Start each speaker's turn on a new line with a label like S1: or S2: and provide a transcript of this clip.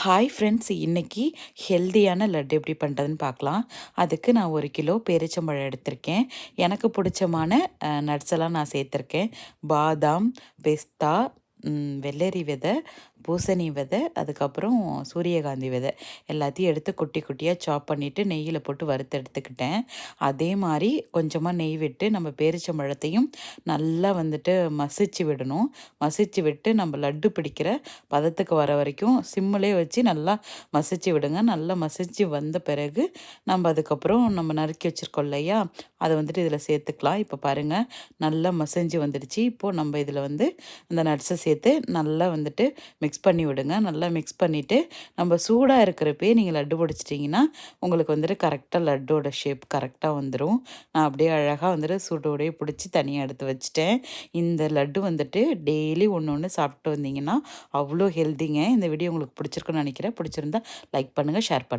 S1: Hi friends இன்றைக்கி ஹெல்தியான லட்டு எப்படி பண்ணுறதுன்னு பார்க்கலாம். அதுக்கு நான் ஒரு கிலோ பேரிச்சம்பழம் எடுத்திருக்கேன். எனக்கு பிடிச்சமான நட்ஸ் எல்லாம் நான் சேர்த்துருக்கேன். பாதாம் பெஸ்தா வெள்ளரி விதை பூசணி விதை அதுக்கப்புறம் சூரியகாந்தி விதை எல்லாத்தையும் எடுத்து குட்டி குட்டியாக சாப் பண்ணிவிட்டு நெய்யில் போட்டு வறுத்து எடுத்துக்கிட்டேன். அதே மாதிரி கொஞ்சமாக நெய் விட்டு நம்ம பேரிச்சம்பழத்தையும் நல்லா வந்துட்டு மசிச்சு விடணும். மசிச்சு விட்டு நம்ம லட்டு பிடிக்கிற பதத்துக்கு வர வரைக்கும் சிம்மிலே வச்சு நல்லா மசிச்சு விடுங்க. நல்லா மசிச்சு வந்த பிறகு நம்ம அதுக்கப்புறம் நம்ம நறுக்கி வச்சுருக்கோம் இல்லையா? அதை வந்துட்டு இதில் சேர்த்துக்கலாம். இப்போ பாருங்கள் நல்லா மசிஞ்சு வந்துடுச்சு. இப்போது நம்ம இதில் வந்து இந்த நட்ஸை சேர்த்து நல்லா வந்துட்டு மிக்ஸ் பண்ணி விடுங்க. நல்லா மிக்ஸ் பண்ணிவிட்டு நம்ம சூடாக இருக்கிறப்பே நீங்கள் லட்டு பிடிச்சிட்டிங்கன்னா உங்களுக்கு வந்துட்டு கரெக்டாக லட்டோட ஷேப் கரெக்டாக வந்துடும் நான் அப்படியே அழகாக வந்துட்டு சூட்டோடையே பிடிச்சி தனியாக எடுத்து வச்சுட்டேன். இந்த லட்டு வந்துட்டு டெய்லி ஒன்று ஒன்று சாப்பிட்டு வந்தீங்கன்னா அவ்வளோ ஹெல்த்திங்க இந்த வீடியோ உங்களுக்கு பிடிச்சிருக்குன்னு நினைக்கிறேன். பிடிச்சிருந்தா லைக் பண்ணுங்கள் ஷேர் பண்ணுங்கள்